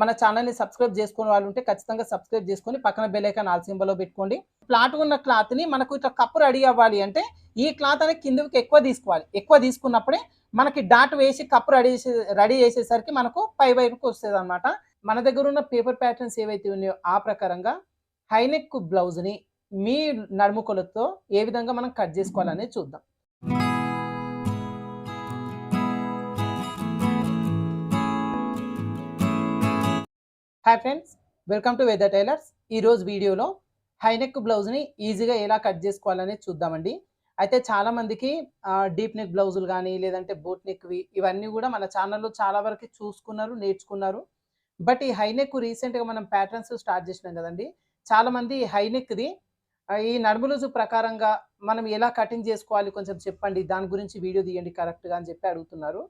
మన ఛానల్ని సబ్స్క్రైబ్ చేసుకునే వాళ్ళు ఉంటే ఖచ్చితంగా సబ్స్క్రైబ్ చేసుకొని పక్కన బెల్లైకాన్ ఆల్ సింబల్లో పెట్టుకోండి. ప్లాట్ ఉన్న క్లాత్ని మనకు ఇట్లా కప్పు రెడీ అవ్వాలి అంటే ఈ క్లాత్ అనేది కిందకి ఎక్కువ తీసుకోవాలి. ఎక్కువ తీసుకున్నప్పుడే మనకి డాట్ వేసి కప్పు రెడీ చేసే రెడీ చేసేసరికి మనకు పై వైపుకి వస్తుంది అనమాట మన దగ్గర ఉన్న పేపర్ ప్యాటర్న్స్ ఏవైతే ఉన్నాయో ఆ ప్రకారంగా హైనెక్ బ్లౌజ్ని మీ నడుముకొలతో ఏ విధంగా మనం కట్ చేసుకోవాలనేది చూద్దాం. Hi friends welcome to weather tailors ఈరోజు వీడియోలో హైనెక్ బ్లౌజ్ని ఈజీగా ఎలా కట్ చేసుకోవాలనేది చూద్దామండి. అయితే చాలామందికి డీప్ నెక్ బ్లౌజులు కానీ లేదంటే బోట్ నెక్వి ఇవన్నీ కూడా మన ఛానల్లో చాలా వరకు చూసుకున్నారు నేర్చుకున్నారు. బట్ ఈ హైనెక్ రీసెంట్గా మనం ప్యాటర్న్స్ స్టార్ట్ చేసినాం కదండి. చాలామంది హైనెక్ది ఈ నడుములుజు ప్రకారంగా మనం ఎలా కటింగ్ చేసుకోవాలి కొంచెం చెప్పండి. దాని గురించి వీడియో తీయండి కరెక్ట్గా అని చెప్పి అడుగుతున్నారు.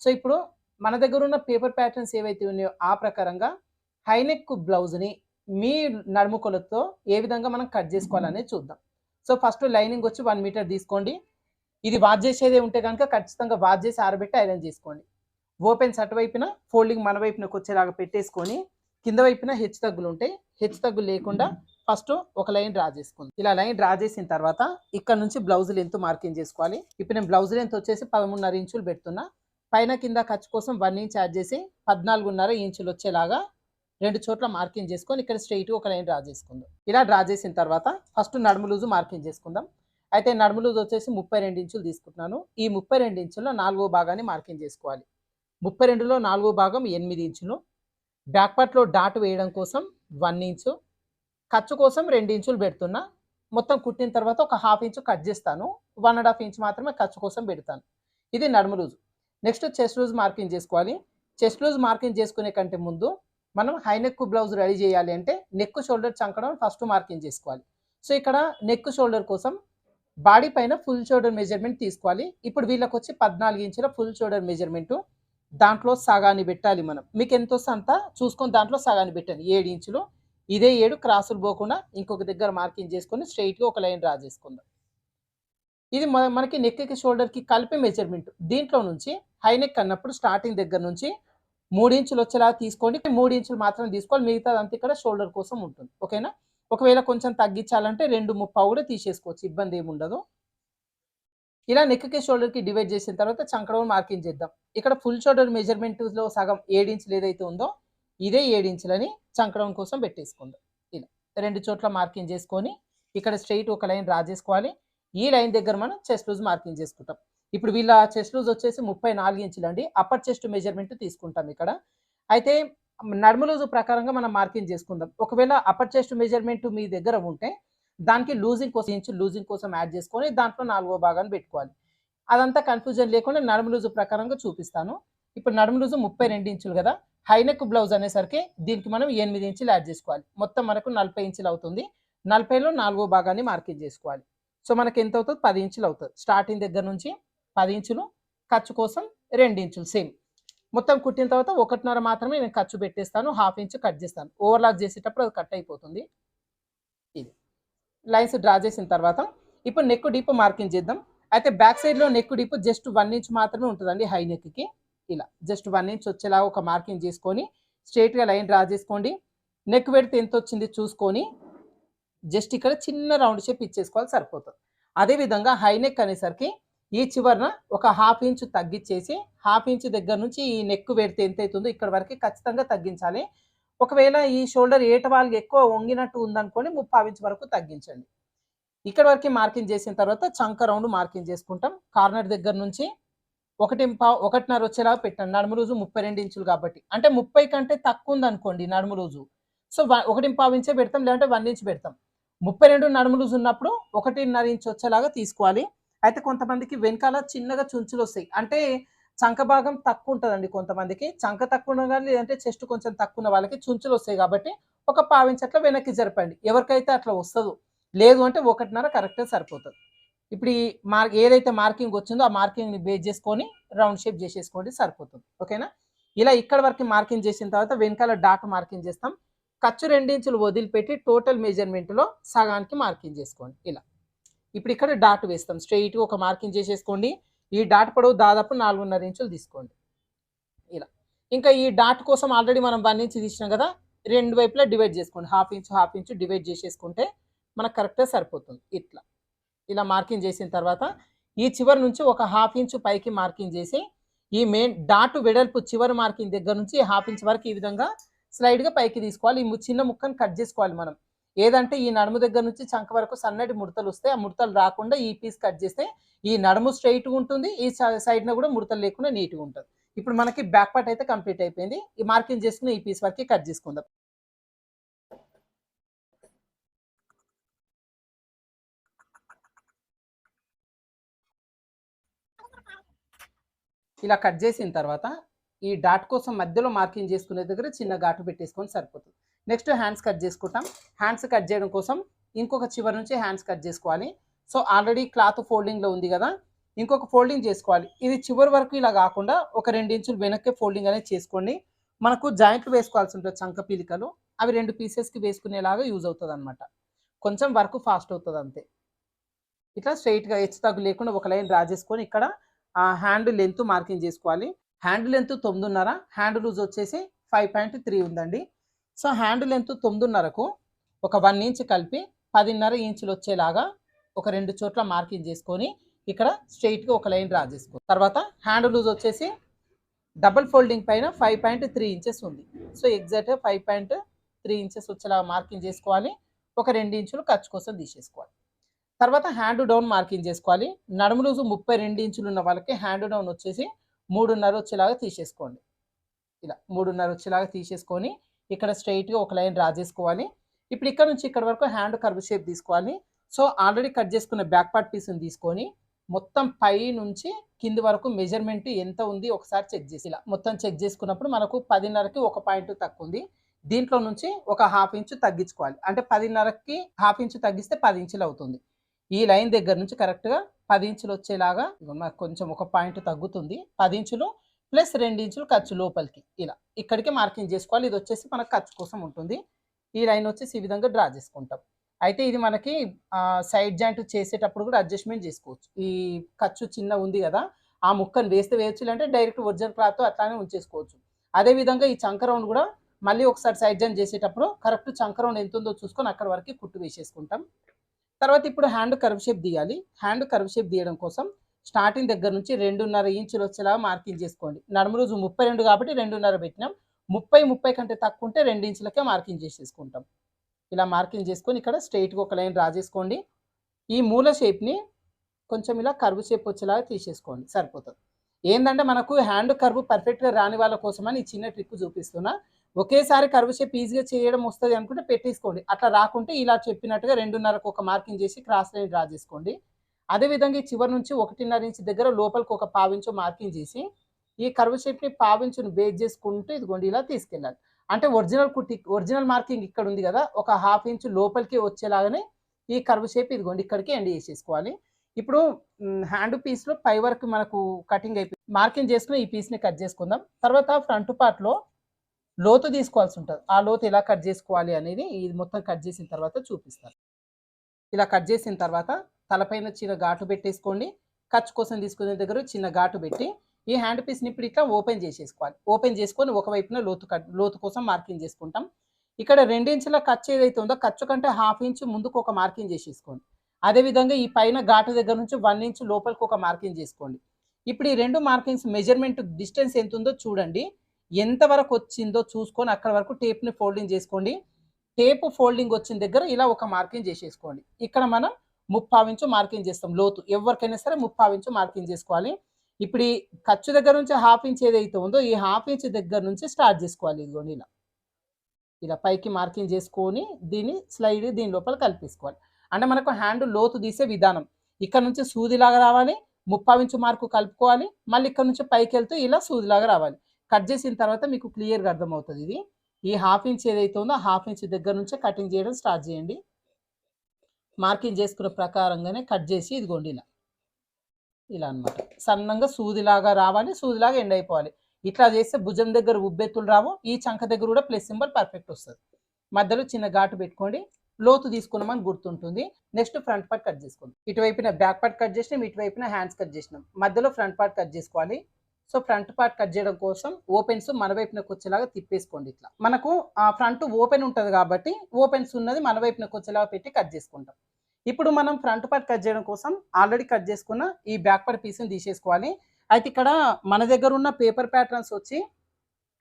సో ఇప్పుడు మన దగ్గర ఉన్న పేపర్ ప్యాటర్న్స్ ఏవైతే ఉన్నాయో ఆ ప్రకారంగా హైనెక్ బ్లౌజ్ని మీ నడుముకొలతో ఏ విధంగా మనం కట్ చేసుకోవాలనేది చూద్దాం. సో ఫస్ట్ లైనింగ్ వచ్చి వన్ మీటర్ తీసుకోండి. ఇది వాచ్ చేసేదే ఉంటే కనుక ఖచ్చితంగా వాచ్ చేసి ఆరబెట్టి ఐరన్ చేసుకోండి. ఓపెన్స్ అటువైపున ఫోల్డింగ్ మన వైపునకు వచ్చేలాగా పెట్టేసుకొని కింద వైపున హెచ్చు తగ్గులు ఉంటాయి. హెచ్చు తగ్గులు లేకుండా ఫస్ట్ ఒక లైన్ డ్రా చేసుకుంది ఇలా లైన్ డ్రా చేసిన తర్వాత ఇక్కడ నుంచి బ్లౌజ్ లెంత్ మార్కింగ్ చేసుకోవాలి. ఇప్పుడు నేను బ్లౌజ్ లెంత్ వచ్చేసి పదమూడున్నర ఇంచులు పెడుతున్నా. పైన కింద ఖర్చు కోసం వన్ ఇంచ్ యాడ్ చేసి పద్నాలుగున్నర ఇంచులు వచ్చేలాగా రెండు చోట్ల మార్కింగ్ చేసుకొని ఇక్కడ స్ట్రైట్ ఒక లైన్ డ్రా చేసుకుందాం. ఇలా డ్రా చేసిన తర్వాత ఫస్ట్ నడుము లూజు మార్కింగ్ చేసుకుందాం. అయితే నడుము లూజు వచ్చేసి ముప్పై రెండు ఇంచులు తీసుకుంటున్నాను. ఈ ముప్పై రెండు ఇంచుల్లో నాలుగో భాగాన్ని మార్కింగ్ చేసుకోవాలి. ముప్పై రెండులో నాలుగో భాగం ఎనిమిది ఇంచులు. బ్యాక్ పార్ట్లో డాట్ వేయడం కోసం వన్ ఇంచు. ఖర్చు కోసం రెండు ఇంచులు పెడుతున్నా. మొత్తం కుట్టిన తర్వాత ఒక హాఫ్ ఇంచు కట్ చేస్తాను. వన్ అండ్ హాఫ్ ఇంచ్ మాత్రమే ఖర్చు కోసం పెడతాను. ఇది నడుము loose. Next chest loose marking చేసుకోవాలి. చెస్ట్ లూజ్ మార్కింగ్ చేసుకునే కంటే ముందు మనం హై నెక్ బ్లౌజ్ రెడీ చేయాలి అంటే నెక్ షోల్డర్ చంకడం ఫస్ట్ మార్కింగ్ చేసుకోవాలి. సో ఇక్కడ నెక్ షోల్డర్ కోసం బాడీ పైన ఫుల్ షోల్డర్ మెజర్మెంట్ తీసుకోవాలి. ఇప్పుడు వీళ్ళకి వచ్చి పద్నాలుగు ఇంచుల ఫుల్ షోల్డర్ మెజర్మెంటు దాంట్లో సగాన్ని పెట్టాలి మనం. మీకు ఎంత వస్తే అంత చూసుకొని దాంట్లో సగాన్ని పెట్టండి. ఏడు ఇంచులు ఇదే ఏడు క్రాసులు పోకుండా ఇంకొక దగ్గర మార్కింగ్ చేసుకొని స్ట్రైట్గా ఒక లైన్ డ్రా చేసుకుందాం. ఇది మన- మనకి నెక్కి షోల్డర్కి కలిపి మెజర్మెంట్ దీంట్లో నుంచి హై నెక్ అన్నప్పుడు స్టార్టింగ్ దగ్గర నుంచి మూడు ఇంచులు వచ్చేలా తీసుకోండి. మూడు ఇంచులు మాత్రం తీసుకోవాలి. మిగతాది అంతా ఇక్కడ షోల్డర్ కోసం ఉంటుంది. ఓకేనా? ఒకవేళ కొంచెం తగ్గించాలంటే రెండు ముప్పావు కూడా తీసేసుకోవచ్చు. ఇబ్బంది ఏమి ఉండదు ఇలా నెక్కి షోల్డర్కి డివైడ్ చేసిన తర్వాత చంకడం మార్కింగ్ చేద్దాం. ఇక్కడ ఫుల్ షోల్డర్ మెజర్మెంట్లో సగం ఏడు ఏదైతే ఉందో ఇదే ఏడు ఇంచులని చంకడం కోసం పెట్టేసుకుందాం. ఇలా రెండు చోట్ల మార్కింగ్ చేసుకొని ఇక్కడ స్ట్రైట్ ఒక లైన్ రా చేసుకోవాలి. ఈ లైన్ దగ్గర మనం చెస్ట్ లూజ్ మార్కింగ్ చేసుకుంటాం. ఇప్పుడు వీళ్ళ చెస్ట్ లూజ్ వచ్చేసి ముప్పై నాలుగు ఇంచులు అండి. అప్పర్ చెస్ట్ మెజర్మెంట్ తీసుకుంటాం ఇక్కడ. అయితే నడుము లూజు ప్రకారంగా మనం మార్కింగ్ చేసుకుందాం. ఒకవేళ అప్పర్ చెస్ట్ మెజర్మెంట్ మీ దగ్గర ఉంటే దానికి లూజింగ్ కోసం ఇంచు లూజింగ్ కోసం యాడ్ చేసుకొని దాంట్లో నాలుగో భాగాన్ని పెట్టుకోవాలి. అదంతా కన్ఫ్యూజన్ లేకుండా నడుము లూజు ప్రకారంగా చూపిస్తాను. ఇప్పుడు నడుము లూజు ముప్పై రెండు ఇంచులు కదా. హైనెక్ బ్లౌజ్ అనేసరికి దీనికి మనం ఎనిమిది ఇంచులు యాడ్ చేసుకోవాలి. మొత్తం మనకు నలభై ఇంచులు అవుతుంది. నలభైలో నాలుగో భాగాన్ని మార్కింగ్ చేసుకోవాలి. సో మనకి ఎంత అవుతుంది? పది ఇంచులు అవుతుంది. స్టార్టింగ్ దగ్గర నుంచి పది ఇంచులు ఖర్చు కోసం రెండు ఇంచులు సేమ్ మొత్తం కుట్టిన తర్వాత ఒకటిన్నర మాత్రమే నేను ఖర్చు పెట్టేస్తాను హాఫ్ ఇంచ్ కట్ చేస్తాను. ఓవర్లాక్ చేసేటప్పుడు అది కట్ అయిపోతుంది. ఇది. లైన్స్ డ్రా చేసిన తర్వాత ఇప్పుడు నెక్ డీప్ మార్కింగ్ చేద్దాం. అయితే బ్యాక్ సైడ్లో neck deep just one inch మాత్రమే ఉంటుందండి హై నెక్కి ఇలా జస్ట్ వన్ ఇంచ్ వచ్చేలా ఒక మార్కింగ్ చేసుకొని స్ట్రైట్గా లైన్ డ్రా చేసుకోండి. నెక్ పెడితే ఎంత వచ్చింది చూసుకొని జస్ట్ ఇక్కడ చిన్న రౌండ్ షేప్ ఇచ్చేసుకోవాలి సరిపోతుంది. అదేవిధంగా హై నెక్ అనేసరికి ఈ చివరన ఒక హాఫ్ ఇంచ్ తగ్గించేసి హాఫ్ ఇంచ్ దగ్గర నుంచి ఈ నెక్ పెడితే ఎంత అవుతుందో ఇక్కడ వరకు ఖచ్చితంగా తగ్గించాలి. ఒకవేళ ఈ షోల్డర్ ఏట వాళ్ళకి ఎక్కువ వంగినట్టు ఉందనుకోండి ముప్పావు ఇంచ్ వరకు తగ్గించండి. ఇక్కడ వరకు మార్కింగ్ చేసిన తర్వాత చంక రౌండ్ మార్కింగ్ చేసుకుంటాం. కార్నర్ దగ్గర నుంచి ఒకటి పావు ఒకటిన్నర వచ్చేలాగా పెట్టండి. నడుము రోజు ముప్పై రెండు ఇంచులు కాబట్టి. అంటే ముప్పై కంటే తక్కువ ఉందనుకోండి నడుము రోజు సో ఒకటి పావు ఇంచే పెడతాం లేదంటే వన్ ఇంచ్ పెడతాం. ముప్పై రెండు నడుము రోజు ఉన్నప్పుడు ఒకటిన్నర ఇంచ్ వచ్చేలాగా తీసుకోవాలి. అయితే కొంతమందికి వెనకాల చిన్నగా చుంచులు వస్తాయి. అంటే చంక భాగం తక్కువ ఉంటుందండి కొంతమందికి. చంక తక్కువ ఉన్న కానీ లేదంటే చెస్ట్ కొంచెం తక్కువ ఉన్న వాళ్ళకి చుంచులు వస్తాయి కాబట్టి ఒక పావించట్ల అట్లా వెనక్కి జరపండి. ఎవరికైతే అట్లా వస్తుందో. లేదు అంటే ఒకటిన్నర కరెక్ట్గా సరిపోతుంది. ఇప్పుడు ఈ మార్క్ ఏదైతే మార్కింగ్ వచ్చిందో ఆ మార్కింగ్ని బేస్ చేసుకొని రౌండ్ షేప్ చేసేసుకోండి సరిపోతుంది. ఓకేనా? ఇలా ఇక్కడ వరకు మార్కింగ్ చేసిన తర్వాత వెనకాల డాట్ మార్కింగ్ చేస్తాం. ఖర్చు రెండించులు వదిలిపెట్టి టోటల్ మెజర్మెంట్లో సగానికి మార్కింగ్ చేసుకోండి. ఇలా. ఇప్పుడు ఇక్కడ డాట్ వేస్తాం. స్ట్రెయిట్గా ఒక మార్కింగ్ చేసేసుకోండి. ఈ డాట్ పొడవు దాదాపు నాలుగున్నర ఇంచులు తీసుకోండి. ఇలా. ఇంకా ఈ డాట్ కోసం ఆల్రెడీ మనం వన్ ఇంచ్ తీసినాం కదా రెండు వైపులా డివైడ్ చేసుకోండి. Half inch half inch divide చేసేసుకుంటే మనకు కరెక్ట్గా సరిపోతుంది. ఇట్లా. ఇలా మార్కింగ్ చేసిన తర్వాత ఈ చివరి నుంచి ఒక హాఫ్ ఇంచ్ పైకి మార్కింగ్ చేసి ఈ మెయిన్ డాట్ వెడల్పు చివరి మార్కింగ్ దగ్గర నుంచి హాఫ్ ఇంచ్ వరకు ఈ విధంగా స్లైడ్గా పైకి తీసుకోవాలి. ఈ ము- చిన్న ముక్కను కట్ చేసుకోవాలి మనం. ఏదంటే ఈ నడుము దగ్గర నుంచి చంక వరకు సన్నటి ముడతలు వస్తాయి. ఆ ముడతలు రాకుండా ఈ పీస్ కట్ చేస్తే ఈ నడుము స్ట్రైట్గా ఉంటుంది. ఈ సైడ్న కూడా ముడతలు లేకుండా నీట్గా ఉంటుంది. ఇప్పుడు మనకి బ్యాక్ పార్ట్ అయితే కంప్లీట్ అయిపోయింది. ఈ మార్కింగ్ చేసుకుని ఈ పీస్ వరకు కట్ చేసుకుందాం. ఇలా కట్ చేసిన తర్వాత ఈ డాట్ కోసం మధ్యలో మార్కింగ్ చేసుకునే దగ్గర చిన్న ఘాటు పెట్టేసుకొని సరిపోతుంది. నెక్స్ట్ హ్యాండ్స్ కట్ చేసుకుంటాం. హ్యాండ్స్ కట్ చేయడం కోసం ఇంకొక చివరి నుంచి హ్యాండ్స్ కట్ చేసుకోవాలి. సో ఆల్రెడీ క్లాత్ ఫోల్డింగ్లో ఉంది కదా ఇంకొక ఫోల్డింగ్ చేసుకోవాలి. ఇది చివరి వరకు ఇలా కాకుండా ఒక రెండు ఇంచులు వెనక్కి ఫోల్డింగ్ అనేది చేసుకోండి. మనకు జాయింట్లు వేసుకోవాల్సి ఉంటుంది చంక పీలికలు. అవి రెండు పీసెస్కి వేసుకునేలాగా యూజ్ అవుతుంది అనమాట కొంచెం వర్క్ ఫాస్ట్ అవుతుంది అంతే. ఇట్లా స్ట్రైట్గా హెచ్చు తగ్గు లేకుండా ఒక లైన్ డ్రా చేసుకొని ఇక్కడ ఆ హ్యాండ్ లెంత్ మార్కింగ్ చేసుకోవాలి. హ్యాండ్ లెంత్ తొమ్మిదిన్నర హ్యాండ్ లూజ్ వచ్చేసి ఫైవ్ పాయింట్ త్రీ ఉందండి. సో హ్యాండ్ లెంత్ తొమ్మిదిన్నరకు ఒక వన్ ఇంచ్ కలిపి పదిన్నర ఇంచులు వచ్చేలాగా ఒక రెండు చోట్ల మార్కింగ్ చేసుకొని ఇక్కడ స్ట్రైట్గా ఒక లైన్ డ్రా చేసుకో తర్వాత హ్యాండ్ లూజ్ వచ్చేసి డబుల్ ఫోల్డింగ్ పైన ఫైవ్ పాయింట్ త్రీ ఇంచెస్ ఉంది. సో ఎగ్జాక్ట్గా ఫైవ్ పాయింట్ త్రీ ఇంచెస్ వచ్చేలాగా మార్కింగ్ చేసుకోవాలి. ఒక రెండు ఇంచులు ఖర్చు కోసం తీసేసుకోవాలి. తర్వాత హ్యాండ్ డౌన్ మార్కింగ్ చేసుకోవాలి. నడుము లూజు ముప్పై రెండు ఇంచులు ఉన్న వాళ్ళకి హ్యాండ్ డౌన్ వచ్చేసి మూడున్నర వచ్చేలాగా తీసేసుకోండి. ఇలా మూడున్నర వచ్చేలాగా తీసేసుకొని ఇక్కడ స్ట్రైట్గా ఒక లైన్ డ్రా చేసుకోవాలి ఇప్పుడు ఇక్కడ నుంచి ఇక్కడ వరకు హ్యాండ్ కర్వ్ షేప్ తీసుకోవాలి. సో ఆల్రెడీ కట్ చేసుకున్న బ్యాక్ పార్ట్ పీస్ని తీసుకొని మొత్తం పై నుంచి కింది వరకు మెజర్మెంట్ ఎంత ఉంది ఒకసారి చెక్ చేసి ఇలా మొత్తం చెక్ చేసుకున్నప్పుడు మనకు పదిన్నరకి ఒక పాయింట్ తక్కువ ఉంది. దీంట్లో నుంచి ఒక హాఫ్ ఇంచు తగ్గించుకోవాలి. అంటే పదిన్నరకి హాఫ్ ఇంచు తగ్గిస్తే పది ఇంచులు అవుతుంది. ఈ లైన్ దగ్గర నుంచి కరెక్ట్గా పది ఇంచులు వచ్చేలాగా నాకు కొంచెం ఒక పాయింట్ తగ్గుతుంది. పది ఇంచులు ప్లస్ రెండు ఇంచులు ఖర్చు లోపలికి. ఇలా ఇక్కడికి మార్కింగ్ చేసుకోవాలి. ఇది వచ్చేసి మనకు ఖర్చు కోసం ఉంటుంది. ఈ లైన్ వచ్చేసి ఈ విధంగా డ్రా చేసుకుంటాం. అయితే ఇది మనకి సైడ్ జాయింట్ చేసేటప్పుడు కూడా అడ్జస్ట్మెంట్ చేసుకోవచ్చు. ఈ ఖర్చు చిన్న ఉంది కదా ఆ ముక్కను వేస్తే వేయచ్చు లేదంటే డైరెక్ట్ ఒరిజినల్ క్లాత్ అట్లానే ఉంచేసుకోవచ్చు. అదే విధంగా ఈ చంక రౌండ్ కూడా మళ్ళీ ఒకసారి సైడ్ జాయింట్ చేసేటప్పుడు కరెక్ట్ చంక రౌండ్ ఎంత ఉందో చూసుకొని అక్కడ వరకు కుట్టు వేసేసుకుంటాం. తర్వాత ఇప్పుడు హ్యాండ్ కర్వ్ షేప్ తీయాలి. హ్యాండ్ కర్వ్ షేప్ తీయడం కోసం స్టార్టింగ్ దగ్గర నుంచి రెండున్నర ఇంచులు వచ్చేలాగా మార్కింగ్ చేసుకోండి. నడుము రోజు ముప్పై రెండు కాబట్టి రెండున్నర పెట్టినాం. ముప్పై ముప్పై కంటే తక్కువ ఉంటే రెండు ఇంచులకే మార్కింగ్ చేసేసుకుంటాం. ఇలా మార్కింగ్ చేసుకొని ఇక్కడ స్ట్రైట్గా ఒక లైన్ డ్రా చేసుకోండి. ఈ మూల షేప్ని కొంచెం ఇలా కర్వ్ షేప్ వచ్చేలాగా తీసేసుకోండి. సరిపోతుంది. ఏంటంటే మనకు హ్యాండ్ కర్వ్ పర్ఫెక్ట్గా రాని వాళ్ళ కోసమని ఈ చిన్న ట్రిక్ చూపిస్తున్నా. ఒకేసారి కర్వ్ షేప్ ఈజీగా చేయడం వస్తుంది అనుకుంటే పెట్టేసుకోండి. అట్లా రాకుంటే ఇలా చెప్పినట్టుగా రెండున్నరకు ఒక మార్కింగ్ చేసి క్రాస్ లైన్ డ్రా చేసుకోండి. అదేవిధంగా ఈ చివరి నుంచి ఒకటిన్నర ఇంచ్ దగ్గర లోపలికి ఒక పావించు మార్కింగ్ చేసి ఈ కర్వ్ షేప్ని పావించుని బేస్ చేసుకుంటూ ఇదిగోండి ఇలా తీసుకెళ్ళాలి. అంటే ఒరిజినల్ కుట్టి ఒరిజినల్ మార్కింగ్ ఇక్కడ ఉంది కదా ఒక హాఫ్ ఇంచ్ లోపలికి వచ్చేలాగానే ఈ కర్వ్ షేప్ ఇదిగోండి ఇక్కడికి ఎండ్ చేసేసుకోవాలి. ఇప్పుడు హ్యాండ్ పీస్లో పై వరకు మనకు కటింగ్ అయిపోయి మార్కింగ్ చేసుకుని ఈ పీస్ని కట్ చేసుకుందాం. తర్వాత ఫ్రంట్ పార్ట్లో లోతు తీసుకోవాల్సి ఉంటుంది. ఆ లోతు ఎలా కట్ చేసుకోవాలి అనేది ఇది మొత్తం కట్ చేసిన తర్వాత చూపిస్తాను. ఇలా కట్ చేసిన తర్వాత తలపైన చిన్న ఘాటు పెట్టేసుకోండి. ఖర్చు కోసం తీసుకునే దగ్గర చిన్న ఘాటు పెట్టి ఈ హ్యాండ్ పీస్ని ఇప్పుడు ఇట్లా ఓపెన్ చేసేసుకోవాలి. ఓపెన్ చేసుకొని ఒకవైపున లోతు లోతు కోసం మార్కింగ్ చేసుకుంటాం. ఇక్కడ రెండించుల ఖర్చు ఏదైతే ఉందో ఖర్చు కంటే హాఫ్ ఇంచ్ ముందుకు ఒక మార్కింగ్ చేసేసుకోండి. అదేవిధంగా ఈ పైన ఘాటు దగ్గర నుంచి వన్ ఇంచ్ లోపలికి ఒక మార్కింగ్ చేసుకోండి. ఇప్పుడు ఈ రెండు మార్కింగ్స్ మెజర్మెంట్ డిస్టెన్స్ ఎంత ఉందో చూడండి. ఎంత వరకు వచ్చిందో చూసుకొని అక్కడ వరకు టేప్ని ఫోల్డింగ్ చేసుకోండి. టేప్ ఫోల్డింగ్ వచ్చిన దగ్గర ఇలా ఒక మార్కింగ్ చేసేసుకోండి. ఇక్కడ మనం ముప్పావించు మార్కింగ్ చేస్తాం లోతు. ఎవరికైనా సరే ముప్పావించు మార్కింగ్ చేసుకోవాలి. ఇప్పుడు ఈ ఖర్చు దగ్గర నుంచి హాఫ్ ఇంచ్ ఏదైతే ఉందో ఈ హాఫ్ ఇంచ్ దగ్గర నుంచి స్టార్ట్ చేసుకోవాలి ఇదిగోండి ఇలా. ఇలా పైకి మార్కింగ్ చేసుకొని దీన్ని స్లైడ్ దీని లోపల కలిపేసుకోవాలి. అంటే మనకు హ్యాండ్ లోతు తీసే విధానం. ఇక్కడ నుంచి సూదిలాగా రావాలి ముప్పావించు మార్కు కలుపుకోవాలి మళ్ళీ ఇక్కడ నుంచి పైకి వెళ్తూ ఇలా సూదిలాగా రావాలి. కట్ చేసిన తర్వాత మీకు క్లియర్గా అర్థమవుతుంది ఇది. ఈ హాఫ్ ఇంచ్ ఏదైతే ఉందో హాఫ్ ఇంచ్ దగ్గర నుంచే కటింగ్ చేయడం స్టార్ట్ చేయండి. మార్కింగ్ చేసుకున్న ప్రకారంగానే కట్ చేసి ఇదిగోండి ఇలా. ఇలా అన్నమాట. సన్నంగా సూదిలాగా రావాలి సూదిలాగా ఎండ్ అయిపోవాలి. ఇట్లా చేస్తే భుజం దగ్గర ఉబ్బెత్తులు రావు ఈ చంక దగ్గర కూడా ప్లస్ సింబల్ పర్ఫెక్ట్ వస్తుంది. మధ్యలో చిన్న ఘాటు పెట్టుకోండి. లోతు తీసుకున్నామని గుర్తుంటుంది. నెక్స్ట్ ఫ్రంట్ పార్ట్ కట్ చేసుకోండి ఇటువైపున బ్యాక్ పార్ట్ కట్ చేసినాం ఇటువైపున హ్యాండ్స్ కట్ చేసినాం. మధ్యలో ఫ్రంట్ పార్ట్ కట్ చేసుకోవాలి. సో ఫ్రంట్ పార్ట్ కట్ చేయడం కోసం ఓపెన్స్ మన వైపునకు వచ్చేలాగా తిప్పేసుకోండి ఇట్లా. మనకు ఆ ఫ్రంట్ ఓపెన్ ఉంటుంది కాబట్టి ఓపెన్స్ ఉన్నది మన వైపునకు వచ్చేలాగా పెట్టి కట్ చేసుకుంటాం. ఇప్పుడు మనం ఫ్రంట్ పార్ట్ కట్ చేయడం కోసం ఆల్రెడీ కట్ చేసుకున్న ఈ బ్యాక్ పార్ట్ పీస్ని తీసేసుకోవాలి. అయితే ఇక్కడ మన దగ్గర ఉన్న పేపర్ ప్యాటర్న్స్ వచ్చి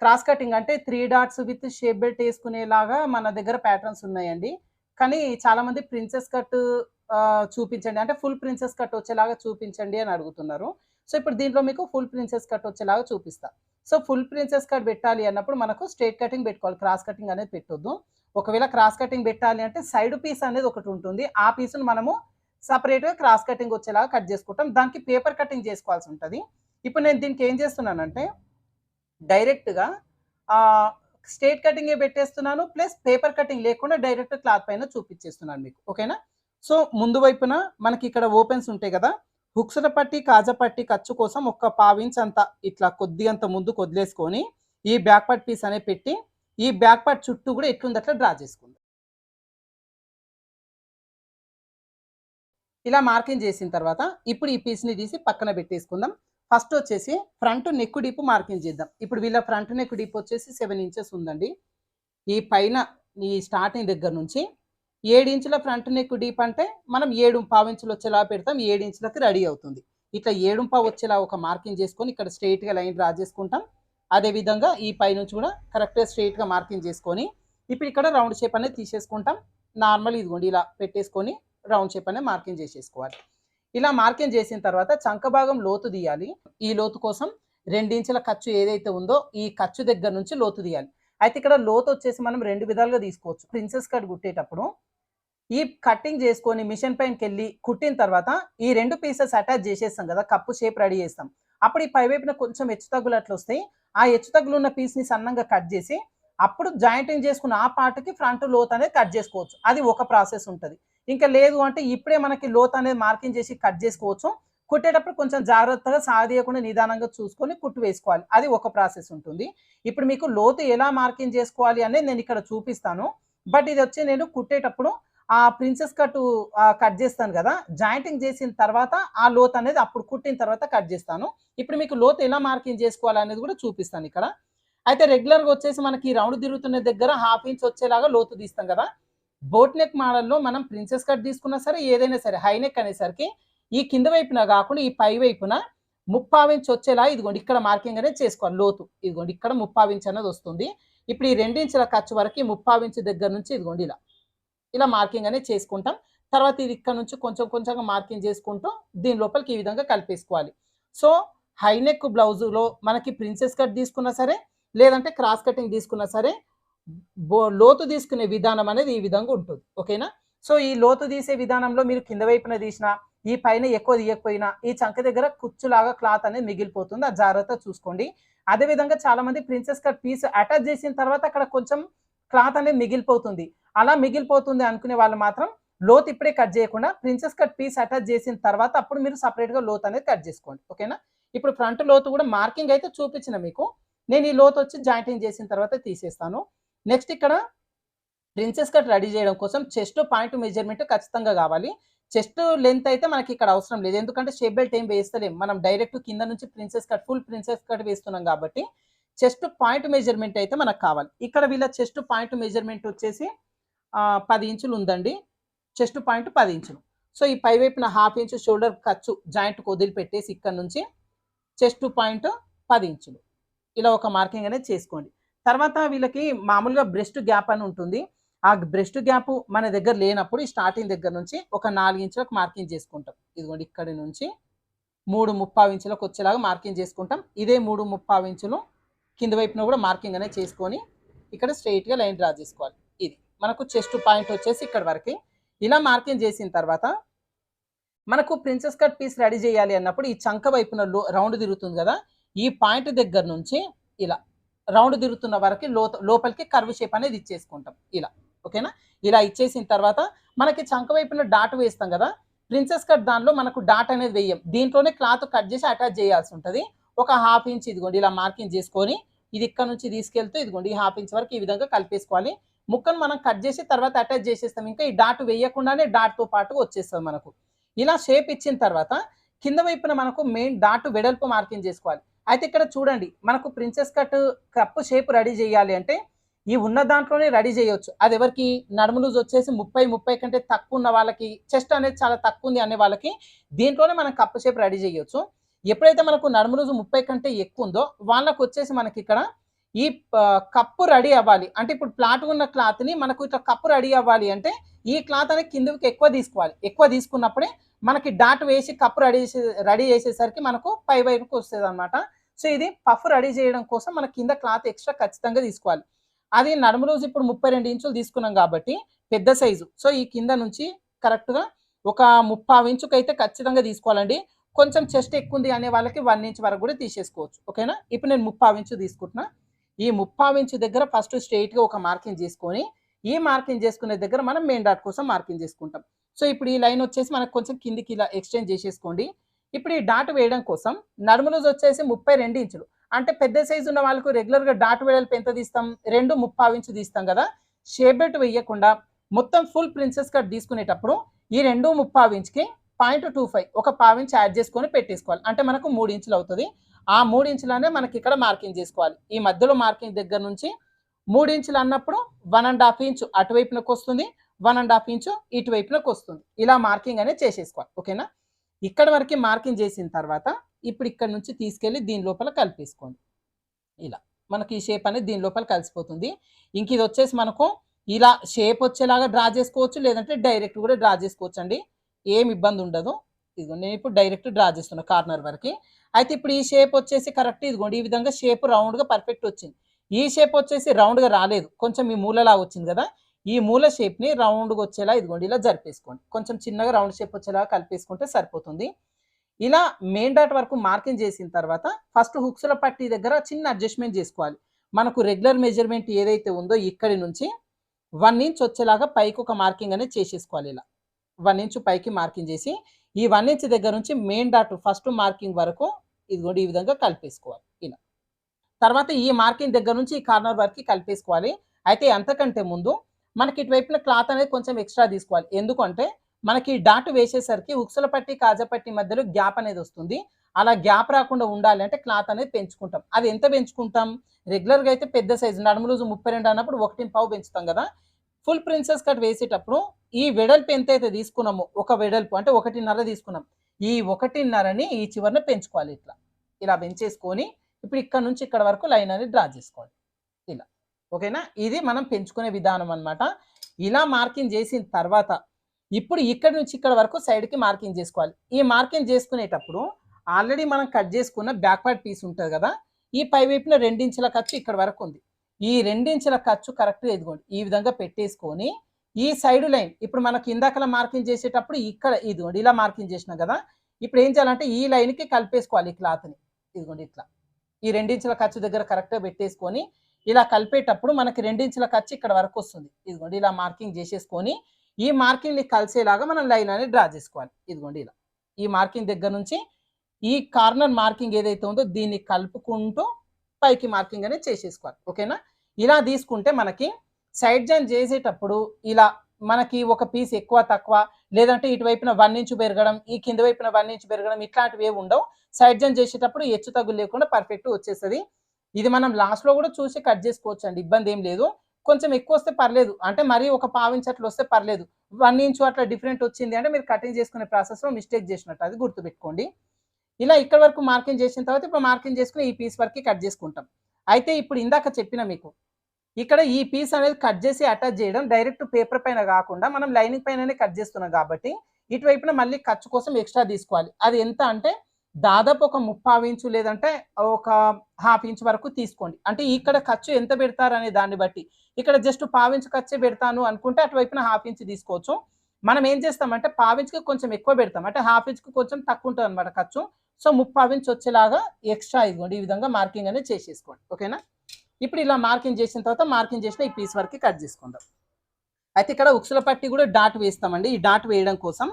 క్రాస్ కటింగ్ అంటే three dots with shape belt వేసుకునేలాగా మన దగ్గర ప్యాటర్న్స్ ఉన్నాయండి. కానీ చాలా మంది ప్రిన్సెస్ కట్ చూపించండి. అంటే ఫుల్ ప్రిన్సెస్ కట్ వచ్చేలాగా చూపించండి అని అడుగుతున్నారు. సో ఇప్పుడు దీంట్లో మీకు ఫుల్ ప్రిన్సెస్ కట్ వచ్చేలాగా చూపిస్తా. సో ఫుల్ ప్రిన్సెస్ కట్ పెట్టాలి అన్నప్పుడు మనకు స్ట్రేట్ కటింగ్ పెట్టుకోవాలి. క్రాస్ కటింగ్ అనేది పెట్టొద్దు. ఒకవేళ క్రాస్ కటింగ్ పెట్టాలి అంటే సైడ్ పీస్ అనేది ఒకటి ఉంటుంది. ఆ పీస్ను మనము సపరేట్గా క్రాస్ కటింగ్ వచ్చేలాగా కట్ చేసుకుంటాం. దానికి పేపర్ కటింగ్ చేసుకోవాల్సి ఉంటుంది. ఇప్పుడు నేను దీనికి ఏం చేస్తున్నానంటే డైరెక్ట్గా స్ట్రేట్ కటింగే పెట్టేస్తున్నాను ప్లస్ పేపర్ కటింగ్ లేకుండా డైరెక్ట్ క్లాత్ పైన చూపించేస్తున్నాను మీకు. ఓకేనా? సో ముందు వైపున మనకి ఇక్కడ ఓపెన్స్ ఉంటాయి కదా? హుక్సుల పట్టి కాజా పట్టి ఖర్చు కోసం ఒక్క పావించ్ అంత ఇట్లా కొద్దిగంత ముందు కొదిలేసుకొని ఈ బ్యాక్ పార్ట్ పీస్ అనేది పెట్టి ఈ బ్యాక్ పార్ట్ చుట్టూ కూడా ఎట్లుంది అట్లా డ్రా చేసుకుందాం. ఇలా మార్కింగ్ చేసిన తర్వాత ఇప్పుడు ఈ పీస్ని తీసి పక్కన పెట్టేసుకుందాం. ఫస్ట్ వచ్చేసి ఫ్రంట్ నెక్ డీప్ మార్కింగ్ చేద్దాం. ఇప్పుడు వీళ్ళ ఫ్రంట్ నెక్ డీప్ వచ్చేసి సెవెన్ ఇంచెస్ ఉందండి. ఈ పైన ఈ స్టార్టింగ్ దగ్గర నుంచి ఏడు ఇంచుల ఫ్రంట్ నెక్ డీప్ అంటే మనం ఏడు పావించులు వచ్చేలా పెడతాం ఏడు ఇంచులకి రెడీ అవుతుంది. ఇట్లా ఏడు పావు వచ్చేలా ఒక మార్కింగ్ చేసుకొని ఇక్కడ స్ట్రైట్గా లైన్ డ్రా చేసుకుంటాం. అదేవిధంగా ఈ పై నుంచి కూడా కరెక్ట్గా స్ట్రైట్గా మార్కింగ్ చేసుకొని ఇప్పుడు ఇక్కడ రౌండ్ షేప్ అనేది తీసేసుకుంటాం. నార్మల్ ఇదిగోండి ఇలా పెట్టేసుకొని రౌండ్ షేప్ అనేది మార్కింగ్ చేసేసుకోవాలి. ఇలా మార్కింగ్ చేసిన తర్వాత చంక భాగం లోతు తీయాలి. ఈ లోతు కోసం రెండించుల ఖర్చు ఏదైతే ఉందో ఈ ఖర్చు దగ్గర నుంచి లోతు తీయాలి. అయితే ఇక్కడ లోతు వచ్చేసి మనం రెండు విధాలుగా తీసుకోవచ్చు. ప్రిన్సెస్ కట్ కుట్టేటప్పుడు ఈ కటింగ్ చేసుకొని మిషన్ పైనకి వెళ్ళి కుట్టిన తర్వాత ఈ రెండు పీసెస్ అటాచ్ చేసేస్తాం కదా కప్పు షేప్ రెడీ చేస్తాం. అప్పుడు ఈ పైవైపున కొంచెం హెచ్చు తగ్గులు అట్లా వస్తాయి. ఆ హెచ్చు తగ్గులు ఉన్న పీస్ని సన్నంగా కట్ చేసి అప్పుడు జాయింటింగ్ చేసుకున్న ఆ పార్ట్కి ఫ్రంట్ లోత్ అనేది కట్ చేసుకోవచ్చు. అది ఒక ప్రాసెస్ ఉంటుంది. ఇంకా లేదు అంటే ఇప్పుడే మనకి లోత్ అనేది మార్కింగ్ చేసి కట్ చేసుకోవచ్చు. కుట్టేటప్పుడు కొంచెం జాగ్రత్తగా సాగదీయకుండా నిదానంగా చూసుకొని కుట్టు వేసుకోవాలి. అది ఒక ప్రాసెస్ ఉంటుంది. ఇప్పుడు మీకు లోతు ఎలా మార్కింగ్ చేసుకోవాలి అనేది నేను ఇక్కడ చూపిస్తాను. బట్ ఇది వచ్చి నేను కుట్టేటప్పుడు ఆ ప్రిన్సెస్ కట్ కట్ చేస్తాను కదా జాయింటింగ్ చేసిన తర్వాత ఆ లోత్ అనేది అప్పుడు కుట్టిన తర్వాత కట్ చేస్తాను. ఇప్పుడు మీకు లోతు ఎలా మార్కింగ్ చేసుకోవాలి అనేది కూడా చూపిస్తాను ఇక్కడ. అయితే రెగ్యులర్గా వచ్చేసి మనకి రౌండ్ తిరుగుతున్న దగ్గర హాఫ్ ఇంచ్ వచ్చేలాగా లోతు తీస్తాం కదా. బోట్ నెక్ మోడల్లో మనం ప్రిన్సెస్ కట్ తీసుకున్నా సరే ఏదైనా సరే హై నెక్ అనేసరికి ఈ కింద వైపున కాకుండా ఈ పై వైపున ముప్పావు ఇంచ్ వచ్చేలా ఇదిగోండి ఇక్కడ మార్కింగ్ అనేది చేసుకోవాలి లోతు. ఇదిగోండి ఇక్కడ ముప్పావు ఇంచ్ అనేది వస్తుంది. ఇప్పుడు ఈ రెండించుల ఖర్చు వరకు ముప్పావు ఇంచ్ దగ్గర నుంచి ఇదిగోండి ఇలా ఇలా మార్కింగ్ అనేది చేసుకుంటాం. తర్వాత ఇది ఇక్కడ నుంచి కొంచెం కొంచెంగా మార్కింగ్ చేసుకుంటూ దీని లోపలికి ఈ విధంగా కలిపేసుకోవాలి. సో హైనెక్ బ్లౌజులో మనకి ప్రిన్సెస్ కట్ తీసుకున్నా సరే లేదంటే క్రాస్ కటింగ్ తీసుకున్నా సరే బో లోతు తీసుకునే విధానం అనేది ఈ విధంగా ఉంటుంది. ఓకేనా? సో ఈ లోతు తీసే విధానంలో మీరు కింద వైపున తీసినా ఈ పైన ఎక్కువ తీయకపోయినా ఈ చంక దగ్గర కుచ్చులాగా క్లాత్ అనేది మిగిలిపోతుంది. ఆ జాగ్రత్త చూసుకోండి. అదేవిధంగా చాలా మంది ప్రిన్సెస్ కట్ పీస్ అటాచ్ చేసిన తర్వాత అక్కడ కొంచెం క్లాత్ అనేది మిగిలిపోతుంది. అలా మిగిలిపోతుంది అనుకునే వాళ్ళు మాత్రం లోత్ ఇప్పుడే కట్ చేయకుండా ప్రిన్సెస్ కట్ పీస్ అటాచ్ చేసిన తర్వాత అప్పుడు మీరు సపరేట్గా లోత్ అనేది కట్ చేసుకోండి. ఓకేనా ఇప్పుడు ఫ్రంట్ లోతు కూడా మార్కింగ్ అయితే చూపించిన మీకు. నేను ఈ లోత్ వచ్చి జాయింటింగ్ చేసిన తర్వాత తీసేస్తాను. నెక్స్ట్ ఇక్కడ ప్రిన్సెస్ కట్ రెడీ చేయడం కోసం చెస్ట్ పాయింట్ మెజర్మెంట్ ఖచ్చితంగా కావాలి. చెస్ట్ లెంత్ అయితే మనకి ఇక్కడ అవసరం లేదు. ఎందుకంటే షేప్ బెల్ట్ ఏం వేస్తలేం. మనం డైరెక్ట్ కింద నుంచి princess cut full princess cut వేస్తున్నాం కాబట్టి చెస్ట్ పాయింట్ మెజర్మెంట్ అయితే మనకు కావాలి. ఇక్కడ వీళ్ళ చెస్ట్ పాయింట్ మెజర్మెంట్ వచ్చేసి పది ఇంచులు ఉందండి. చెస్ట్ పాయింట్ పది ఇంచులు. సో ఈ పై వైపున హాఫ్ ఇంచు షోల్డర్ ఖర్చు జాయింట్ వదిలిపెట్టేసి ఇక్కడ నుంచి చెస్ట్ పాయింట్ పది ఇంచులు. ఇలా ఒక మార్కింగ్ అనేది చేసుకోండి. తర్వాత వీళ్ళకి మామూలుగా బ్రెస్ట్ గ్యాప్ అని ఉంటుంది. ఆ బ్రెస్ట్ గ్యాప్ మన దగ్గర లేనప్పుడు ఈ స్టార్టింగ్ దగ్గర నుంచి ఒక నాలుగు ఇంచులకు మార్కింగ్ చేసుకుంటాం. ఇదిగోండి ఇక్కడి నుంచి మూడు ముప్పావు ఇంచులకు వచ్చేలాగా మార్కింగ్ చేసుకుంటాం. ఇదే మూడు ముప్పావు ఇంచులు కింద వైపున కూడా మార్కింగ్ అనేది చేసుకొని ఇక్కడ స్ట్రైట్గా లైన్ డ్రా చేసుకోవాలి. ఇది మనకు చెస్ట్ పాయింట్ వచ్చేసి ఇక్కడ వరకు. ఇలా మార్కింగ్ చేసిన తర్వాత మనకు ప్రిన్సెస్ కట్ పీస్ రెడీ చేయాలి అన్నప్పుడు ఈ చంక వైపున లో రౌండ్ తిరుగుతుంది కదా ఈ పాయింట్ దగ్గర నుంచి ఇలా రౌండ్ తిరుగుతున్న వరకు లోపలికి కర్వ్ షేప్ అనేది ఇచ్చేసుకుంటాం. ఇలా ఓకేనా ఇలా ఇచ్చేసిన తర్వాత మనకి చంక వైపున డాట్ వేస్తాం కదా ప్రిన్సెస్ కట్ దానిలో మనకు డాట్ అనేది వేయం. దీంట్లోనే క్లాత్ కట్ చేసి అటాచ్ చేయాల్సి ఉంటుంది. ఒక హాఫ్ ఇంచ్ ఇదిగోండి ఇలా మార్కింగ్ చేసుకొని ఇది ఇక్కడ నుంచి తీసుకెళ్తూ ఇదిగోండి ఈ హాఫ్ ఇంచ్ వరకు ఈ విధంగా కలిపేసుకోవాలి. ముక్కను మనం కట్ చేసి తర్వాత అటాచ్ చేసేస్తాం. ఇంకా ఈ డాట్ వేయకుండానే డాట్తో పాటు వచ్చేస్తుంది మనకు. ఇలా షేప్ ఇచ్చిన తర్వాత కింద వైపున మనకు మెయిన్ డాట్ వెడల్పు మార్కింగ్ చేసుకోవాలి. అయితే ఇక్కడ చూడండి మనకు princess cut cup shape ready చేయాలి అంటే ఈ ఉన్న దాంట్లోనే రెడీ చేయొచ్చు. అది ఎవరికి? నడుము లూజ్ వచ్చేసి ముప్పై ముప్పై కంటే తక్కువ ఉన్న వాళ్ళకి చెస్ట్ అనేది చాలా తక్కువ ఉంది అనే వాళ్ళకి దీంట్లోనే మనం కప్పు షేప్ రెడీ చేయొచ్చు. ఎప్పుడైతే మనకు నడుము రోజు ముప్పై కంటే ఎక్కువ ఉందో వాళ్ళకు వచ్చేసి మనకి ఇక్కడ ఈ కప్పు రెడీ అవ్వాలి. అంటే ఇప్పుడు ప్లాట్ ఉన్న క్లాత్ని మనకు ఇట్లా కప్పు రెడీ అవ్వాలి అంటే ఈ క్లాత్ అనేది కిందకి ఎక్కువ తీసుకోవాలి. ఎక్కువ తీసుకున్నప్పుడే మనకి డాట్ వేసి కప్పు రెడీ చేసే రెడీ చేసేసరికి మనకు పై వైపుకి వస్తుంది అనమాట సో ఇది పఫ్ రెడీ చేయడం కోసం మన కింద క్లాత్ ఎక్స్ట్రా ఖచ్చితంగా తీసుకోవాలి. అది నడుము రోజు ఇప్పుడు ముప్పై రెండు ఇంచులు తీసుకున్నాం కాబట్టి పెద్ద సైజు. సో ఈ కింద నుంచి కరెక్ట్గా ఒక ముప్పావు ఇంచుకు అయితే ఖచ్చితంగా తీసుకోవాలండి. కొంచెం చెస్ట్ ఎక్కువ ఉంది అనే వాళ్ళకి వన్ ఇంచ్ వరకు కూడా తీసేసుకోవచ్చు. ఓకేనా? ఇప్పుడు నేను ముప్పావు ఇంచు తీసుకుంటున్నా. ఈ ముప్పావు ఇంచు దగ్గర ఫస్ట్ స్ట్రైట్గా ఒక మార్కింగ్ చేసుకొని ఈ మార్కింగ్ చేసుకునే దగ్గర మనం మెయిన్ డాట్ కోసం మార్కింగ్ చేసుకుంటాం. సో ఇప్పుడు ఈ లైన్ వచ్చేసి మనకు కొంచెం కిందికి ఇలా ఎక్స్చేంజ్ చేసేసుకోండి. ఇప్పుడు ఈ డాట్ వేయడం కోసం నడుము వచ్చేసి ముప్పై రెండు ఇంచులు అంటే పెద్ద సైజు ఉన్న వాళ్ళకు రెగ్యులర్గా డాట్ వెడల్పు ఎంత తీస్తాం? రెండు ముప్పావు ఇంచు తీస్తాం కదా. షేబెట్ వేయకుండా మొత్తం ఫుల్ ప్రిన్సెస్ కట్ తీసుకునేటప్పుడు ఈ రెండు ముప్పావు ఇంచుకి పాయింట్ టూ ఫైవ్ ఒక పావు ఇంచ్ యాడ్ చేసుకొని పెట్టేసుకోవాలి. అంటే మనకు మూడు ఇంచులు అవుతుంది. ఆ మూడు ఇంచులనే మనకి ఇక్కడ మార్కింగ్ చేసుకోవాలి. ఈ మధ్యలో మార్కింగ్ దగ్గర నుంచి మూడు ఇంచులు అన్నప్పుడు వన్ అండ్ హాఫ్ ఇంచు అటువైపునకు వస్తుంది వన్ అండ్ హాఫ్ ఇంచు ఇటువైపునకు వస్తుంది. ఇలా మార్కింగ్ అనేది చేసేసుకోవాలి. ఓకేనా? ఇక్కడ వరకు మార్కింగ్ చేసిన తర్వాత ఇప్పుడు ఇక్కడ నుంచి తీసుకెళ్ళి దీని లోపల కలిపేసుకోండి. ఇలా మనకి ఈ షేప్ అనేది దీని లోపల కలిసిపోతుంది. ఇంక ఇది వచ్చేసి మనకు ఇలా షేప్ వచ్చేలాగా డ్రా చేసుకోవచ్చు లేదంటే డైరెక్ట్ కూడా డ్రా చేసుకోవచ్చు అండి ఏం ఇబ్బంది ఉండదు. ఇదిగోండి నేను ఇప్పుడు డైరెక్ట్ డ్రా చేస్తున్నా కార్నర్ వరకు. అయితే ఇప్పుడు ఈ షేప్ వచ్చేసి కరెక్ట్ ఇదిగోండి ఈ విధంగా షేప్ రౌండ్గా పర్ఫెక్ట్ వచ్చింది. ఈ షేప్ వచ్చేసి రౌండ్గా రాలేదు. కొంచెం ఈ మూలలా వచ్చింది కదా ఈ మూల షేప్ని రౌండ్గా వచ్చేలా ఇదిగోండి ఇలా జరిపేసుకోండి. కొంచెం చిన్నగా రౌండ్ షేప్ వచ్చేలా కలిపేసుకుంటే సరిపోతుంది. ఇలా మెయిన్ డాట్ వరకు మార్కింగ్ చేసిన తర్వాత ఫస్ట్ హుక్స్ల పట్టి దగ్గర చిన్న అడ్జస్ట్మెంట్ చేసుకోవాలి. మనకు రెగ్యులర్ మెజర్మెంట్ ఏదైతే ఉందో ఇక్కడి నుంచి వన్ ఇంచ్ వచ్చేలాగా పైకి ఒక మార్కింగ్ అనేది చేసేసుకోవాలి ఇలా. వన్ ఇంచ్ పైకి మార్కింగ్ చేసి ఈ వన్ ఇంచ్ దగ్గర నుంచి మెయిన్ డాట్ ఫస్ట్ మార్కింగ్ వరకు ఇదిగోండి ఈ విధంగా కలిపేసుకోవాలి. ఇలా తర్వాత ఈ మార్కింగ్ దగ్గర నుంచి ఈ కార్నర్ వరకు కలిపేసుకోవాలి. అయితే అంతకంటే ముందు మనకి ఇటువైపున క్లాత్ అనేది కొంచెం ఎక్స్ట్రా తీసుకోవాలి. ఎందుకంటే మనకి డాట్ వేసేసరికి ఉక్సుల పట్టి కాజా పట్టి మధ్యలో గ్యాప్ అనేది వస్తుంది. అలా గ్యాప్ రాకుండా ఉండాలి అంటే క్లాత్ అనేది పెంచుకుంటాం. అది ఎంత పెంచుకుంటాం? రెగ్యులర్గా అయితే పెద్ద సైజు నడుము రోజు ముప్పై రెండు అన్నప్పుడు ఒకటి పావు పెంచుతాం కదా. ఫుల్ ప్రిన్సెస్ కట్ వేసేటప్పుడు ఈ వెడల్పు ఎంతైతే తీసుకున్నాము తీసుకున్నామో ఒక వెడల్పు అంటే ఒకటిన్నర తీసుకున్నాం. ఈ ఒకటిన్నరని ఈ చివరిని పెంచుకోవాలి ఇట్లా. ఇలా పెంచేసుకొని ఇప్పుడు ఇక్కడ నుంచి ఇక్కడ వరకు లైన్ అనేది డ్రా చేసుకోవాలి. ఇలా. ఓకేనా? ఇది మనం పెంచుకునే విధానం అన్నమాట. ఇలా మార్కింగ్ చేసిన తర్వాత ఇప్పుడు ఇక్కడ నుంచి ఇక్కడ వరకు సైడ్కి మార్కింగ్ చేసుకోవాలి. ఈ మార్కింగ్ చేసుకునేటప్పుడు ఆల్రెడీ మనం కట్ చేసుకున్న బ్యాక్వర్డ్ పీస్ ఉంటుంది కదా? ఈ పై వైపున రెండించుల ఖర్చు ఇక్కడ వరకు ఉంది. ఈ రెండించుల ఖర్చు కరెక్ట్గా ఇదిగోండి. ఈ విధంగా పెట్టేసుకొని ఈ సైడ్ లైన్ ఇప్పుడు మనకి ఇందాకలా మార్కింగ్ చేసేటప్పుడు ఇక్కడ ఇదిగోండి ఇలా మార్కింగ్ చేసినాం కదా. ఇప్పుడు ఏం చేయాలంటే ఈ లైన్కి కలిపేసుకోవాలి ఈ క్లాత్ని ఇదిగోండి ఇట్లా. ఈ రెండించుల ఖర్చు దగ్గర కరెక్ట్గా పెట్టేసుకొని ఇలా కలిపేటప్పుడు మనకి రెండించుల ఖర్చు ఇక్కడ వరకు వస్తుంది. ఇదిగోండి ఇలా మార్కింగ్ చేసేసుకొని ఈ మార్కింగ్ని కలిసేలాగా మనం లైన్ అనేది డ్రా చేసుకోవాలి. ఇదిగోండి ఇలా. ఈ మార్కింగ్ దగ్గర నుంచి ఈ కార్నర్ మార్కింగ్ ఏదైతే ఉందో దీన్ని కలుపుకుంటూ పైకి మార్కింగ్ అనేది చేసేసుకోవాలి. ఓకేనా? ఇలా తీసుకుంటే మనకి సైడ్ జాయిన్ చేసేటప్పుడు ఇలా మనకి ఒక పీస్ ఎక్కువ తక్కువ లేదంటే ఇటువైపున వన్ ఇంచు పెరగడం ఈ కింద వైపున వన్ ఇంచు పెరగడం ఇట్లాంటివి ఏమి ఉండవు. సైడ్ జాయిన్ చేసేటప్పుడు హెచ్చు తగ్గు లేకుండా పర్ఫెక్ట్ వచ్చేస్తుంది. ఇది మనం లాస్ట్లో కూడా చూసి కట్ చేసుకోవచ్చు అండి ఇబ్బంది ఏం లేదు. కొంచెం ఎక్కువ వస్తే పర్లేదు అంటే మరీ ఒక పావించి అట్లా వస్తే పర్లేదు. వన్ ఇంచు అట్లా డిఫరెంట్ వచ్చింది అంటే మీరు కటింగ్ చేసుకునే ప్రాసెస్లో మిస్టేక్ చేసినట్టు అది గుర్తుపెట్టుకోండి. ఇలా ఇక్కడ వరకు మార్కింగ్ చేసిన తర్వాత ఇప్పుడు మార్కింగ్ చేసుకుని ఈ పీస్ వరకు కట్ చేసుకుంటాం. అయితే ఇప్పుడు ఇందాక చెప్పిన మీకు ఇక్కడ ఈ పీస్ అనేది కట్ చేసి అటాచ్ చేయడం డైరెక్ట్ పేపర్ పైన కాకుండా మనం లైనింగ్ పైననే కట్ చేస్తున్నాం కాబట్టి ఇటువైపున మళ్ళీ ఖర్చు కోసం ఎక్స్ట్రా తీసుకోవాలి. అది ఎంత అంటే దాదాపు ఒక ముప్పావు ఇంచు లేదంటే ఒక హాఫ్ ఇంచ్ వరకు తీసుకోండి. అంటే ఇక్కడ ఖర్చు ఎంత పెడతారు అనే దాన్ని బట్టి ఇక్కడ జస్ట్ పావించు ఖర్చే పెడతాను అనుకుంటే అటువైపున హాఫ్ ఇంచ్ తీసుకోవచ్చు. మనం ఏం చేస్తామంటే పావించుకి కొంచెం ఎక్కువ పెడతాం. అంటే హాఫ్ ఇంచ్కి కొంచెం తక్కువ ఉంటుంది అనమాట ఖర్చు సో ముప్పావు ఇంచ్ వచ్చేలాగా ఎక్స్ట్రా ఇదిగోండి. ఈ విధంగా మార్కింగ్ అనేది చేసేసుకోండి. ఓకేనా ఇప్పుడు ఇలా మార్కింగ్ చేసిన తర్వాత మార్కింగ్ చేసిన ఈ పీస్ వరకు కట్ చేసుకుందాం. అయితే ఇక్కడ ఉక్సుల పట్టి కూడా డాట్ వేస్తామండి. ఈ డాట్ వేయడం కోసం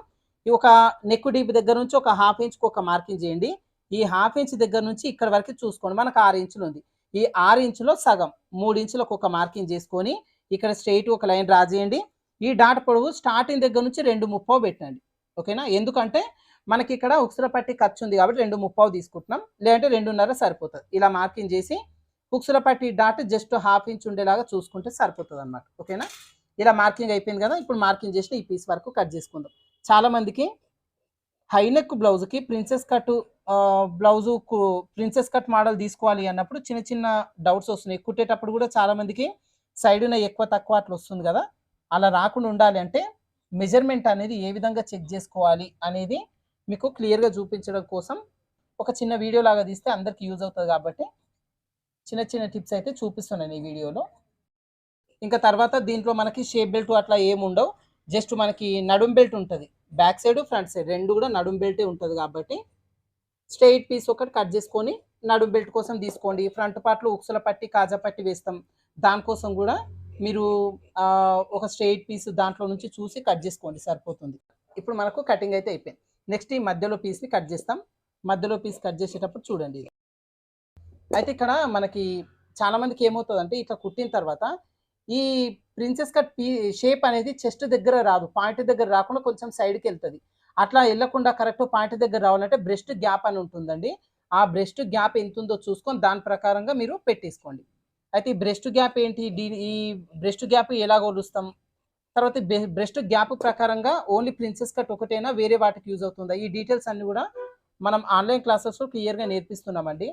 ఈ ఒక నెక్ డీప్ దగ్గర నుంచి ఒక హాఫ్ ఇంచ్కి ఒక మార్కింగ్ చేయండి. ఈ హాఫ్ ఇంచ్ దగ్గర నుంచి ఇక్కడ వరకు చూసుకోండి. మనకు ఆరు ఇంచులు ఉంది. ఈ ఆరు ఇంచులో సగం మూడు ఇంచులకు ఒక మార్కింగ్ చేసుకొని ఇక్కడ స్ట్రైట్ ఒక లైన్ డ్రా చేయండి. ఈ డాట్ పొడవు స్టార్టింగ్ దగ్గర నుంచి రెండు ముప్పావు పెట్టండి. ఓకేనా? ఎందుకంటే మనకి ఇక్కడ ఉక్సుల పట్టి ఖర్చు ఉంది కాబట్టి రెండు ముప్పావు తీసుకుంటున్నాం. లేదంటే రెండున్నర సరిపోతుంది. ఇలా మార్కింగ్ చేసి హుక్స్ల పట్టి డాట్ జస్ట్ హాఫ్ ఇంచ్ ఉండేలాగా చూసుకుంటే సరిపోతుంది అనమాట ఓకేనా? ఇలా మార్కింగ్ అయిపోయింది కదా ఇప్పుడు మార్కింగ్ చేసిన ఈ పీస్ వరకు కట్ చేసుకుందాం. చాలామందికి హైనెక్ బ్లౌజ్కి princess cut blouse princess cut model తీసుకోవాలి అన్నప్పుడు చిన్న చిన్న డౌట్స్ వస్తున్నాయి. కుట్టేటప్పుడు కూడా చాలామందికి సైడున ఎక్కువ తక్కువ అట్లా వస్తుంది కదా. అలా రాకుండా ఉండాలి అంటే మెజర్మెంట్ అనేది ఏ విధంగా చెక్ చేసుకోవాలి అనేది మీకు క్లియర్గా చూపించడం కోసం ఒక చిన్న వీడియో లాగా తీస్తే అందరికి యూజ్ అవుతుంది కాబట్టి చిన్న చిన్న టిప్స్ అయితే చూపిస్తున్నాను ఈ వీడియోలో. ఇంకా తర్వాత దీంట్లో మనకి షేప్ బెల్ట్ అట్లా ఏమి ఉండవు. జస్ట్ మనకి నడుం బెల్ట్ ఉంటుంది. బ్యాక్ సైడ్ ఫ్రంట్ సైడ్ రెండు కూడా నడుం బెల్టే ఉంటుంది కాబట్టి స్ట్రైట్ పీస్ ఒకటి కట్ చేసుకొని నడుం బెల్ట్ కోసం తీసుకోండి. ఫ్రంట్ పార్ట్లో ఉక్సుల పట్టి కాజా పట్టి వేస్తాం. దానికోసం కూడా మీరు ఒక స్ట్రైట్ పీస్ దాంట్లో నుంచి చూసి కట్ చేసుకోండి. సరిపోతుంది. ఇప్పుడు మనకు కటింగ్ అయితే అయిపోయింది. నెక్స్ట్ ఈ మధ్యలో పీస్ని కట్ చేస్తాం. మధ్యలో పీస్ కట్ చేసేటప్పుడు చూడండి. అయితే ఇక్కడ మనకి చాలా మందికి ఏమవుతుందంటే ఇట్లా కుట్టిన తర్వాత ఈ ప్రిన్సెస్ కట్ పీ షేప్ అనేది చెస్ట్ దగ్గర రాదు పాయింట్ దగ్గర రాకుండా కొంచెం సైడ్కి వెళ్తుంది. అట్లా వెళ్ళకుండా కరెక్ట్ పాయింట్ దగ్గర రావాలంటే బ్రెస్ట్ గ్యాప్ అని ఉంటుందండి. ఆ బ్రెస్ట్ గ్యాప్ ఎంత ఉందో చూసుకొని దాని ప్రకారంగా మీరు పెట్టేసుకోండి. అయితే ఈ బ్రెస్ట్ గ్యాప్ ఏంటి? ఈ బ్రెస్ట్ గ్యాప్ ఎలా కొలుస్తాం? తర్వాత బ్రెస్ట్ గ్యాప్ ప్రకారంగా ఓన్లీ ప్రిన్సెస్ కట్ ఒకటైనా? వేరే వాటికి యూజ్ అవుతుందా? ఈ డీటెయిల్స్ అన్ని కూడా మనం ఆన్లైన్ క్లాసెస్లో క్లియర్గా నేర్పిస్తున్నామండి.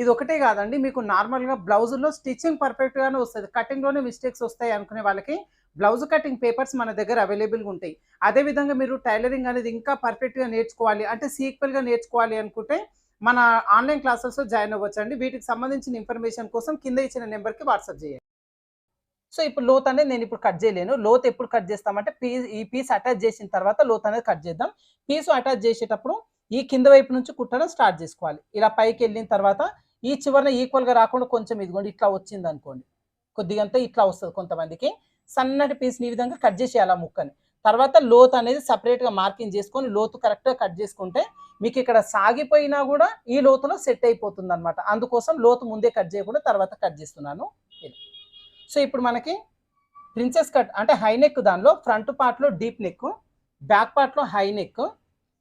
ఇది ఒకటే కాదండి మీకు నార్మల్గా బ్లౌజుల్లో స్టిచ్చింగ్ పర్ఫెక్ట్గానే వస్తుంది. కటింగ్లోనే మిస్టేక్స్ వస్తాయి అనుకునే వాళ్ళకి బ్లౌజ్ కటింగ్ పేపర్స్ మన దగ్గర అవైలబుల్గా ఉంటాయి. అదేవిధంగా మీరు టైలరింగ్ అనేది ఇంకా పర్ఫెక్ట్గా నేర్చుకోవాలి అంటే సీక్వెల్గా నేర్చుకోవాలి అనుకుంటే మన ఆన్లైన్ క్లాసెస్లో జాయిన్ అవ్వచ్చు అండి వీటికి సంబంధించిన ఇన్ఫర్మేషన్ కోసం కింద ఇచ్చిన నెంబర్కి వాట్సాప్ చేయండి. సో ఇప్పుడు లోత్ అనేది నేను ఇప్పుడు కట్ చేయలేను. లోత్ ఎప్పుడు కట్ చేస్తామంటే పీస్ ఈ పీస్ అటాచ్ చేసిన తర్వాత లోత్ అనేది కట్ చేద్దాం. పీస్ అటాచ్ చేసేటప్పుడు ఈ కింద వైపు నుంచి కుట్టడం స్టార్ట్ చేసుకోవాలి. ఇలా పైకి వెళ్ళిన తర్వాత ఈ చివరన ఈక్వల్గా రాకుండా కొంచెం ఇదిగోండి ఇట్లా వచ్చింది అనుకోండి. కొద్దిగా ఇట్లా వస్తుంది కొంతమందికి. సన్నటి పీస్ని ఈ విధంగా కట్ చేసేయాలి ఆ ముక్కని. తర్వాత లోతు అనేది సపరేట్గా మార్కింగ్ చేసుకొని లోతు కరెక్ట్గా కట్ చేసుకుంటే మీకు ఇక్కడ సాగిపోయినా కూడా ఈ లోతులో సెట్ అయిపోతుంది అనమాట అందుకోసం లోతు ముందే కట్ చేయకుండా తర్వాత కట్ చేస్తున్నాను. సో ఇప్పుడు మనకి ప్రిన్సెస్ కట్ అంటే హై నెక్ దానిలో ఫ్రంట్ పార్ట్లో డీప్ నెక్ బ్యాక్ పార్ట్లో హై నెక్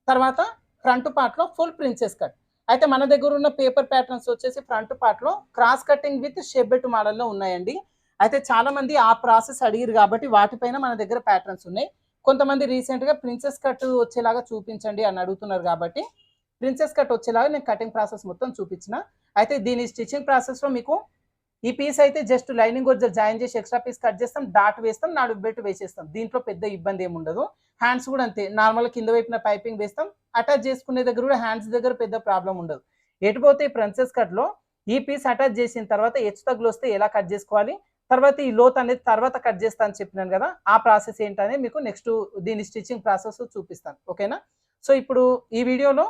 తర్వాత ఫ్రంట్ పార్ట్లో ఫుల్ ప్రిన్సెస్ కట్ అయితే మన దగ్గర ఉన్న పేపర్ ప్యాటర్న్స్ వచ్చేసి ఫ్రంట్ పార్ట్లో క్రాస్ కటింగ్ విత్ షెబ్బెట్ మోడల్లో ఉన్నాయండి. అయితే చాలా మంది ఆ ప్రాసెస్ అడిగారు కాబట్టి వాటిపైన మన దగ్గర ప్యాటర్న్స్ ఉన్నాయి. కొంతమంది రీసెంట్గా ప్రిన్సెస్ కట్ వచ్చేలాగా చూపించండి అని అడుగుతున్నారు కాబట్టి ప్రిన్సెస్ కట్ వచ్చేలాగా నేను కటింగ్ ప్రాసెస్ మొత్తం చూపించిన. అయితే దీని స్టిచ్చింగ్ ప్రాసెస్లో మీకు ఈ పీస్ అయితే జస్ట్ లైనింగ్ వచ్చి జాయిన్ చేసి ఎక్స్ట్రా పీస్ కట్ చేస్తాం డాట్ వేస్తాం నాలుగు బెల్ట్ వేసేస్తాం. దీంట్లో పెద్ద ఇబ్బంది ఏమి ఉండదు. హ్యాండ్స్ కూడా అంతే. నార్మల్ కింద వైపున పైపింగ్ వేస్తాం. అటాచ్ చేసుకునే దగ్గర కూడా హ్యాండ్స్ దగ్గర పెద్ద ప్రాబ్లం ఉండదు. ఎటు పోతే ఈ ప్రిన్సెస్ కట్లో ఈ పీస్ అటాచ్ చేసిన తర్వాత హెచ్చు తగ్గులు వస్తే ఎలా కట్ చేసుకోవాలి? తర్వాత ఈ లోత్ అనేది తర్వాత కట్ చేస్తా అని చెప్పినాను కదా ఆ ప్రాసెస్ ఏంటనేది మీకు నెక్స్ట్ దీని స్టిచ్చింగ్ ప్రాసెస్ చూపిస్తాను. ఓకేనా సో ఇప్పుడు ఈ వీడియోలో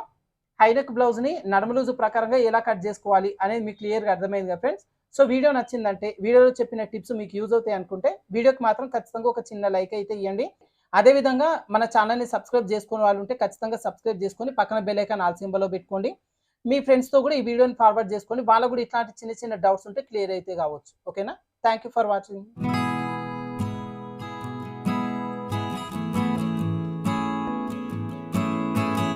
హైనెక్ బ్లౌజ్ని నడుము ప్రకారంగా ఎలా కట్ చేసుకోవాలి అనేది మీకు క్లియర్గా అర్థమైంది కదా ఫ్రెండ్స్ సో వీడియో నచ్చిందంటే వీడియోలో చెప్పిన టిప్స్ మీకు యూజ్ అవుతాయి అనుకుంటే వీడియోకి మాత్రం ఖచ్చితంగా ఒక చిన్న లైక్ అయితే ఇవ్వండి అదేవిధంగా మన ఛానల్ని సబ్స్క్రైబ్ చేసుకునే వాళ్ళు ఉంటే ఖచ్చితంగా సబ్స్క్రైబ్ చేసుకొని పక్కన బెల్లైకాన్ ఆల్ సింబల్లో పెట్టుకోండి. మీ ఫ్రెండ్స్తో కూడా ఈ వీడియోని ఫార్వర్డ్ చేసుకొని వాళ్ళకు కూడా ఇట్లాంటి చిన్న చిన్న డౌట్స్ ఉంటే క్లియర్ అయితే కావచ్చు. ఓకేనా థ్యాంక్ యూ ఫర్ వాచింగ్